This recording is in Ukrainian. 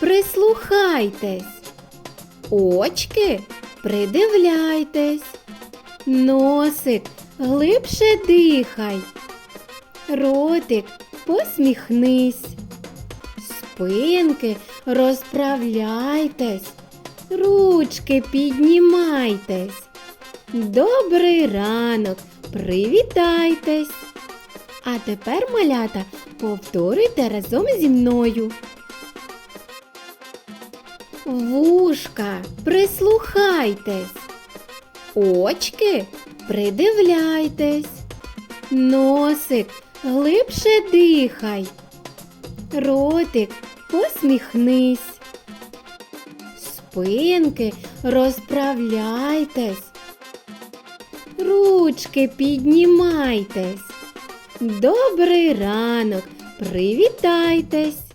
прислухайтесь. Очки придивляйтесь. Носик глибше дихай. Ротик посміхнись. Спинки розправляйтесь. Ручки піднімайтесь. Добрий ранок, привітайтесь. А тепер, малята, повторюйте разом зі мною. Вушка, прислухайтесь. Очки, придивляйтесь. Носик, глибше дихай. Ротик, посміхнись. Спинки розправляйтесь. Ручки піднімайтесь. Добрий ранок, привітайтесь.